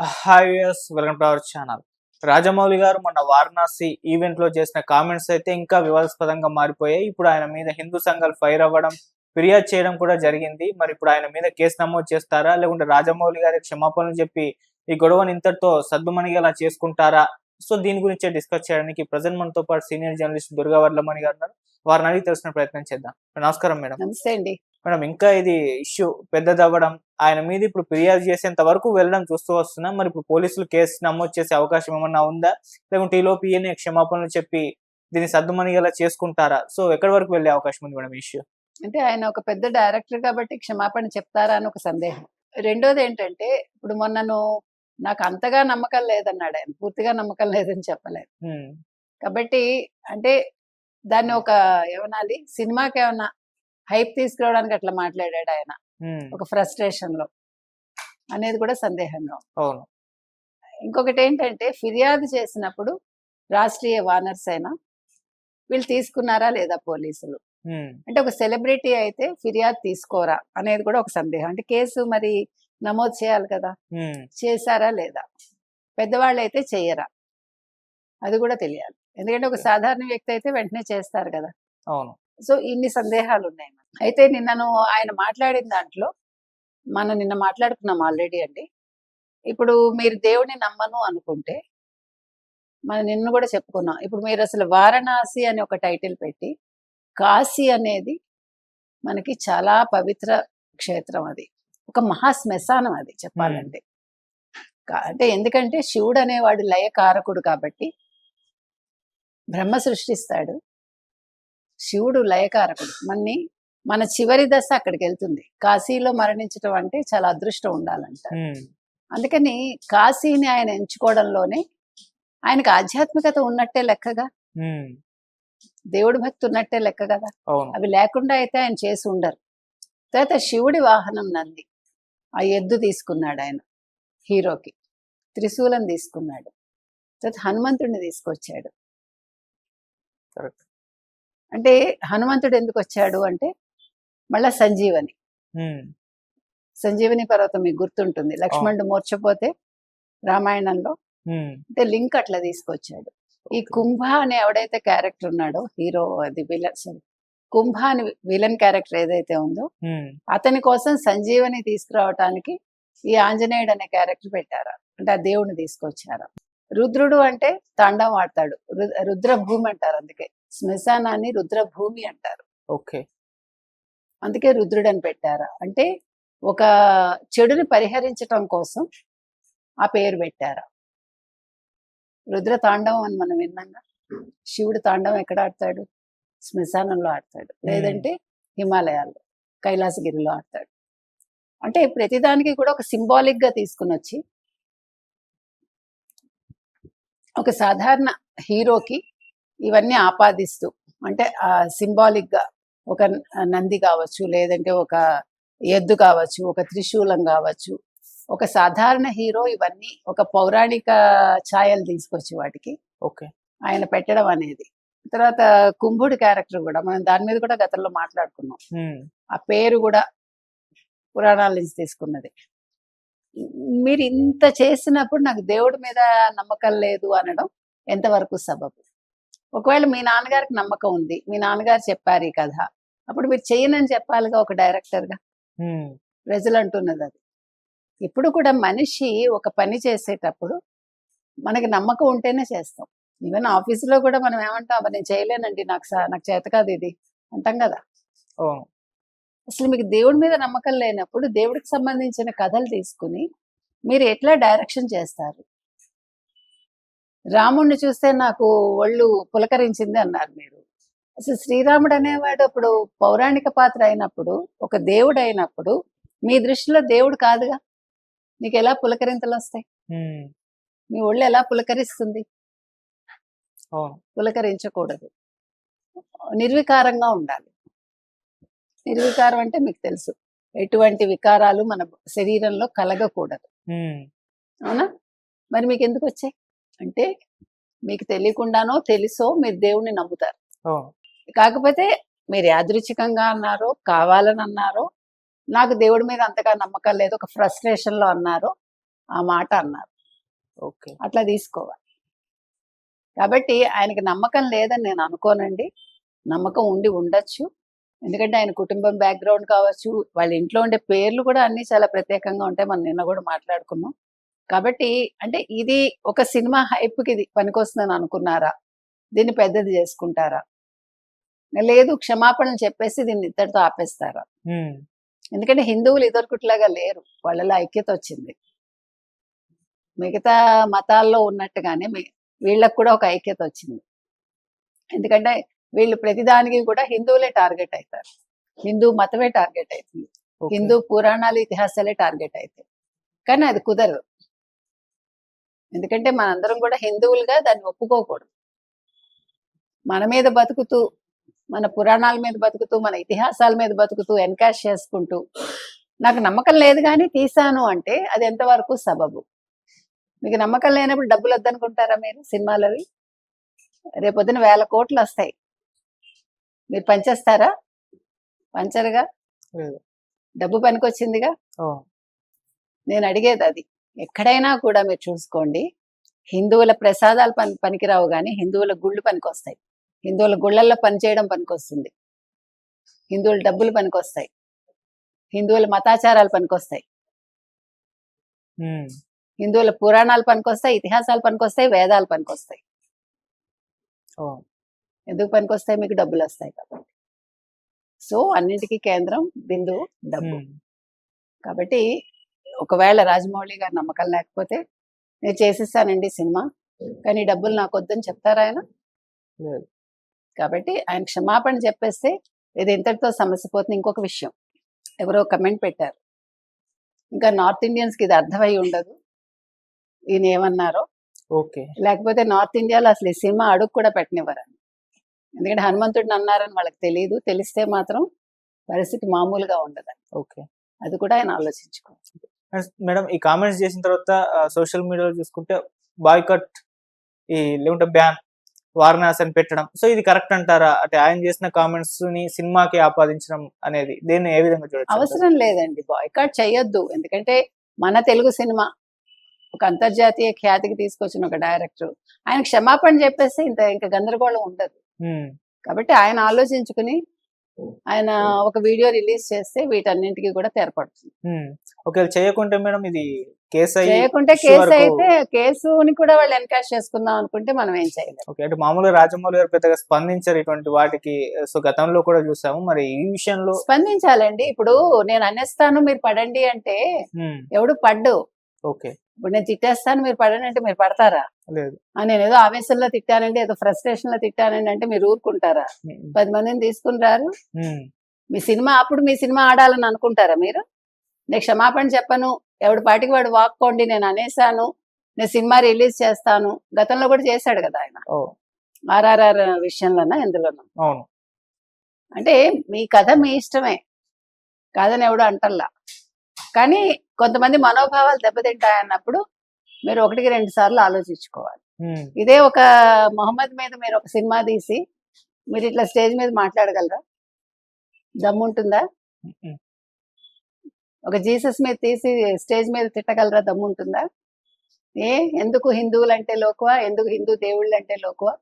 Hi welcome to our channel. Rajamouli garu మొన్న వారణాసి ఈవెంట్లో చేసిన కామెంట్స్ అయితే ఇంకా వివాదాస్పదంగా మారిపోయాయి. ఇప్పుడు ఆయన మీద హిందూ సంఘాలు ఫైర్ అవ్వడం ఫిర్యాదు చేయడం కూడా జరిగింది. మరి ఇప్పుడు ఆయన మీద కేసు నమోదు చేస్తారా? లేకుంటే రాజమౌళి గారికి క్షమాపణలు చెప్పి ఈ గొడవని ఇంతటితో సద్దుమణిగేలా చేసుకుంటారా? సో దీని గురించి డిస్కస్ చేయడానికి ప్రజెంట్ మనతో పాటు సీనియర్ జర్నలిస్ట్ దుర్గా వర్లమణి గారు వారిని అడిగి తెలిసిన ప్రయత్నం చేద్దాం. నమస్కారం మేడం. నమస్తే అండి. మేడం ఇంకా ఇది ఇష్యూ పెద్దదవ్వడం ఆయన మీద ఇప్పుడు ఫిర్యాదు చేసేంత వరకు వెళ్ళడం చూస్తూ వస్తున్నాం. మరి ఇప్పుడు పోలీసులు కేసు నమోదు చేసే అవకాశం ఏమన్నా ఉందా? లేకుంటే ఈ లోపు ఈయన క్షమాపణలు చెప్పి దీన్ని సర్దుమణిగేలా చేసుకుంటారా? సో ఎక్కడి వరకు వెళ్ళే అవకాశం ఉంది మేడం ఇష్యూ? అంటే ఆయన ఒక పెద్ద డైరెక్టర్ కాబట్టి క్షమాపణ చెప్తారా అని ఒక సందేహం. రెండోది ఏంటంటే ఇప్పుడు మొన్నను నాకు అంతగా నమ్మకం లేదన్నాడు ఆయన. పూర్తిగా నమ్మకం లేదని చెప్పలేదు. కాబట్టి అంటే దాన్ని ఒక ఏమనాలి? సినిమాకి ఏమన్నా హైప్ తీసుకురావడానికి అట్లా మాట్లాడాడు ఆయన. ఒక ఫ్రస్ట్రేషన్లో అనేది కూడా సందేహంగా. అవును. ఇంకొకటి ఏంటంటే ఫిర్యాదు చేసినప్పుడు రాష్ట్రీయ వానర్స్ అయినా వీళ్ళు తీసుకున్నారా లేదా పోలీసులు? అంటే ఒక సెలబ్రిటీ అయితే ఫిర్యాదు తీసుకోరా అనేది కూడా ఒక సందేహం. అంటే కేసు మరి నమోదు చేయాలి కదా? చేశారా లేదా? పెద్దవాళ్ళు అయితే చెయ్యరా? అది కూడా తెలియాలి. ఎందుకంటే ఒక సాధారణ వ్యక్తి అయితే వెంటనే చేస్తారు కదా? అవును. సో ఇన్ని సందేహాలు ఉన్నాయి అయితే నిన్నను ఆయన మాట్లాడిన దాంట్లో మనం నిన్న మాట్లాడుకున్నాం ఆల్రెడీ అండి. ఇప్పుడు మీరు దేవుడిని నమ్మను అనుకుంటే మనం నిన్న కూడా చెప్పుకున్నాం. ఇప్పుడు మీరు అసలు వారణాసి అని ఒక టైటిల్ పెట్టి కాశీ అనేది మనకి చాలా పవిత్ర క్షేత్రం అది. ఒక మహా శ్మశానం అది చెప్పాలంటే. అంటే ఎందుకంటే శివుడు అనేవాడు లయకారకుడు కాబట్టి బ్రహ్మ సృష్టిస్తాడు. శివుడు లయకారకుడు. మన్ని మన చివరి దశ అక్కడికి వెళ్తుంది కాశీలో మరణించడం అంటే చాలా అదృష్టం ఉండాలంట. అందుకని కాశీని ఆయన ఎంచుకోవడంలోనే ఆయనకు ఆధ్యాత్మికత ఉన్నట్టే లెక్కగా. దేవుడి భక్తి ఉన్నట్టే లెక్క కదా. అవి లేకుండా అయితే ఆయన చేసి ఉండరు. తర్వాత శివుడి వాహనం నంది. ఆ ఎద్దు తీసుకున్నాడు ఆయన. హీరోకి. త్రిశూలం తీసుకున్నాడు. తర్వాత హనుమంతుడిని తీసుకొచ్చాడు. అంటే హనుమంతుడు ఎందుకు వచ్చాడు అంటే మళ్ళా సంజీవని. సంజీవని పర్వతం మీకు గుర్తుంటుంది. లక్ష్మణుడు మూర్చపోతే రామాయణంలో అంటే లింక్ అట్లా తీసుకొచ్చాడు. ఈ కుంభ అనే ఎవడైతే క్యారెక్టర్ ఉన్నాడో హీరో అది విలన్ సారీ కుంభ అని విలన్ క్యారెక్టర్ ఏదైతే ఉందో అతని కోసం సంజీవని తీసుకురావటానికి ఈ ఆంజనేయుడు అనే క్యారెక్టర్ పెట్టారు. అంటే ఆ దేవుడిని తీసుకొచ్చారు. రుద్రుడు అంటే తాండం ఆడతాడు. రుద్రభూమి అంటారు అందుకే. శ్మశానాన్ని రుద్రభూమి అంటారు. ఓకే. అందుకే రుద్రుడు అని పెట్టారు. అంటే ఒక చెడుని పరిహరించటం కోసం ఆ పేరు పెట్టారు. రుద్ర తాండవం అని మనం విన్నాగా శివుడు తాండవం ఎక్కడ ఆడతాడు? శ్మశానంలో ఆడతాడు. లేదంటే హిమాలయాల్లో కైలాసగిరిలో ఆడతాడు. అంటే ప్రతిదానికి కూడా ఒక సింబాలిక్గా తీసుకుని వచ్చి ఒక సాధారణ హీరోకి ఇవన్నీ ఆపాదిస్తూ అంటే ఆ సింబాలిక్గా ఒక నంది కావచ్చు లేదంటే ఒక ఎద్దు కావచ్చు ఒక త్రిశూలం కావచ్చు ఒక సాధారణ హీరో ఇవన్నీ ఒక పౌరాణిక ఛాయలు తీసుకొచ్చి వాటికి ఓకే. ఆయన పెట్టడం అనేది. తర్వాత కుంభుడి క్యారెక్టర్ కూడా మనం దాని మీద కూడా గతంలో మాట్లాడుకున్నాం. ఆ పేరు కూడా పురాణాల నుంచి తీసుకున్నది. మీరు ఇంత చేసినప్పుడు నాకు దేవుడి మీద నమ్మకం లేదు అనడం ఎంతవరకు సబబు? ఒకవేళ మీ నాన్నగారికి నమ్మకం ఉంది మీ నాన్నగారు చెప్పారు ఈ కథ అప్పుడు మీరు చేయనని చెప్పాలిగా ఒక డైరెక్టర్గా? ఉమ్, ప్రజలు అంటున్నది అది. ఇప్పుడు కూడా మనిషి ఒక పని చేసేటప్పుడు మనకి నమ్మకం ఉంటేనే చేస్తాం. ఈవెన్ ఆఫీసులో కూడా మనం ఏమంటాం "అబ్బా, నేను చేయలేనండి నాకు నాకు చేత కాదు ఇది అంటాం కదా. అసలు మీకు దేవుడి మీద నమ్మకం లేనప్పుడు దేవుడికి సంబంధించిన కథలు తీసుకుని మీరు ఎట్లా డైరెక్షన్ చేస్తారు? రాముణ్ణి చూస్తే నాకు ఒళ్ళు పులకరించింది అన్నారు మీరు. అసలు శ్రీరాముడు అనేవాడు అప్పుడు పౌరాణిక పాత్ర అయినప్పుడు ఒక దేవుడు అయినప్పుడు మీ దృష్టిలో దేవుడు కాదుగా? నీకు ఎలా పులకరింతలు వస్తాయి? మీ ఒళ్ళు ఎలా పులకరిస్తుంది? పులకరించకూడదు. నిర్వికారంగా ఉండాలి. నిర్వికారం అంటే మీకు తెలుసు. ఎటువంటి వికారాలు మన శరీరంలో కలగకూడదు. అవునా? మరి మీకు ఎందుకు వచ్చాయి? అంటే మీకు తెలియకుండానో తెలుసో మీరు దేవుణ్ణి నమ్ముతారు. కాకపోతే మీరు యాదృచ్ఛికంగా అన్నారో కావాలని అన్నారో నాకు దేవుడి మీద అంతగా నమ్మకం లేదు ఒక ఫ్రస్ట్రేషన్లో అన్నారో ఆ మాట అన్నారు. ఓకే. అట్లా తీసుకోవాలి. కాబట్టి ఆయనకి నమ్మకం లేదని నేను అనుకోనండి. నమ్మకం ఉండి ఉండొచ్చు. ఎందుకంటే ఆయన కుటుంబం బ్యాక్గ్రౌండ్ కావచ్చు వాళ్ళ ఇంట్లో ఉండే పేర్లు కూడా అన్ని చాలా ప్రత్యేకంగా ఉంటాయి. మనం నిన్న కూడా మాట్లాడుకున్నాం. కాబట్టి అంటే ఇది ఒక సినిమా హైప్కి ఇది పనికొస్తుందని అనుకున్నారా? దీన్ని పెద్దది చేసుకుంటారా? లేదు క్షమాపణలు చెప్పేసి దీన్ని ఇద్దరితో ఆపేస్తారా? ఎందుకంటే హిందువులు ఇదొరకుట్లాగా లేరు. వాళ్ళలో ఐక్యత వచ్చింది మిగతా మతాల్లో ఉన్నట్టుగానే వీళ్ళకు కూడా ఒక ఐక్యత వచ్చింది ఎందుకంటే వీళ్ళు ప్రతిదానికి కూడా హిందువులే టార్గెట్ అవుతారు హిందూ మతమే టార్గెట్ అవుతుంది. హిందూ పురాణాలు ఇతిహాసాలే టార్గెట్ అవుతాయి కానీ అది కుదరదు. ఎందుకంటే మనందరం కూడా హిందువులుగా దాన్ని ఒప్పుకోకూడదు. మన మీద బతుకుతూ మన పురాణాల మీద బతుకుతూ మన ఇతిహాసాల మీద బతుకుతూ ఎన్కాష్ చేసుకుంటూ నాకు నమ్మకం లేదు కానీ తీసాను అంటే అది ఎంతవరకు సబబు? మీకు నమ్మకం లేనప్పుడు డబ్బులు వద్దనుకుంటారా మీరు సినిమాలవి? రేపొద్దున వేల కోట్లు వస్తాయి. మీరు పంచేస్తారా? పంచరుగా. డబ్బు పనికొచ్చిందిగా? నేను అడిగేది అది. ఎక్కడైనా కూడా మీరు చూసుకోండి. హిందువుల ప్రసాదాలు పని పనికిరావు కానీ హిందువుల గుళ్ళు పనికొస్తాయి. హిందువుల గుళ్ళల్లో పనిచేయడం పనికొస్తుంది. హిందువుల డబ్బులు పనికొస్తాయి. హిందువుల మతాచారాలు పనికొస్తాయి. హిందువుల పురాణాలు పనికొస్తాయి ఇతిహాసాలు పనికొస్తాయి వేదాలు పనికొస్తాయి. ఎందుకు పనికొస్తాయి? మీకు డబ్బులు వస్తాయి కాబట్టి. సో అన్నింటికీ కేంద్రం బిందువు డబ్బు. కాబట్టి ఒకవేళ రాజమౌళి గారు నమ్మకం లేకపోతే నేను చేసిస్తానండి సినిమా. కానీ డబ్బులు నాకు వద్దని చెప్తారా ఆయన. కాబట్టి ఆయన క్షమాపణ చెప్పేస్తే ఇది ఇంతటితో సమస్య పోతుంది ఇంకొక విషయం. ఎవరో కమెంట్ పెట్టారు. ఇంకా నార్త్ ఇండియన్స్కి ఇది అర్థమై ఉండదు. ఈయన ఏమన్నారో. ఓకే. లేకపోతే నార్త్ ఇండియాలో అసలు ఈ సినిమా అడుగు కూడా పెట్టనివ్వరని ఎందుకంటే హనుమంతుడిని అన్నారని వాళ్ళకి తెలియదు తెలిస్తే మాత్రం పరిస్థితి మామూలుగా ఉండదని ఓకే. అది కూడా ఆయన ఆలోచించుకో అండ్ మేడం ఈ కామెంట్స్ చేసిన తర్వాత సోషల్ మీడియాలో చూసుకుంటే బాయ్కట్ ఈ లేకుంటే బ్యాన్ వారణాసి అని పెట్టడం. సో ఇది కరెక్ట్ అంటారా? అంటే ఆయన చేసిన కామెంట్స్ని సినిమాకి ఆపాదించడం అనేది దీన్ని ఏ విధంగా చూడొచ్చు? అంటారు? అవసరం లేదండి బాయ్కాట్ చేయొద్దు. ఎందుకంటే మన తెలుగు సినిమా ఒక అంతర్జాతీయ ఖ్యాతికి తీసుకొచ్చిన ఒక డైరెక్టర్ ఆయన క్షమాపణ చెప్పేస్తే ఇంత ఇంకా గందరగోళం ఉండదు. కాబట్టి ఆయన ఆలోచించుకుని ఆయన ఒక వీడియో రిలీజ్ చేస్తే వీటన్నింటికి కూడా తెరపడుతుంది. ఒకవేళ చేయకుంటే మేడం ఇది కేసు చేయకుంటే కేసు అయితే కేసుని కూడా వాళ్ళు ఎన్కాష్ చేసుకుందాం అనుకుంటే మనం ఏం చేయలేం. ఓకే. అంటే మామూలుగా రాజమౌళి గారు పెద్దగా స్పందించారు ఇటువంటి వాటికి. సో గతంలో కూడా చూసాము. మరి ఈ విషయంలో స్పందించాలండి. ఇప్పుడు నేను అనేస్తాను మీరు పడండి అంటే ఎవడు పడ్డు. ఓకే. ఇప్పుడు నేను తిట్టేస్తాను మీరు పడండి అంటే మీరు పడతారా? నేను ఏదో ఆవేశంలో తిట్టానండి ఏదో ఫ్రస్ట్రేషన్లో తిట్టానండి అంటే మీరు ఊరుకుంటారా? పది మందిని తీసుకుని రారు. మీ సినిమా అప్పుడు మీ సినిమా ఆడాలని అనుకుంటారా మీరు? నేను క్షమాపణ చెప్పను ఎవడి పాటికి వాడు వాక్కోండి నేను అనేసాను నేను సినిమా రిలీజ్ చేస్తాను. గతంలో కూడా చేశాడు కదా ఆయన. ఆర్ఆర్ఆర్ విషయంలోనా ఎందులోనూ? అంటే మీ కథ మీ ఇష్టమే. కాదని ఎవడు అంటల్లా. కానీ కొంతమంది మనోభావాలు దెబ్బతింటాయన్నప్పుడు మీరు ఒకటికి రెండు సార్లు ఆలోచించుకోవాలి. ఇదే ఒక మొహమ్మద్ మీద మీరు ఒక సినిమా తీసి మీరు ఇట్లా స్టేజ్ మీద మాట్లాడగలరా? దమ్ముంటుందా? ఒక జీసస్ మీద తీసి స్టేజ్ మీద తిట్టగలరా? దమ్ముంటుందా? ఏ? ఎందుకు హిందువులు అంటే లోకువా? ఎందుకు హిందూ దేవుళ్ళు అంటే లోకువా?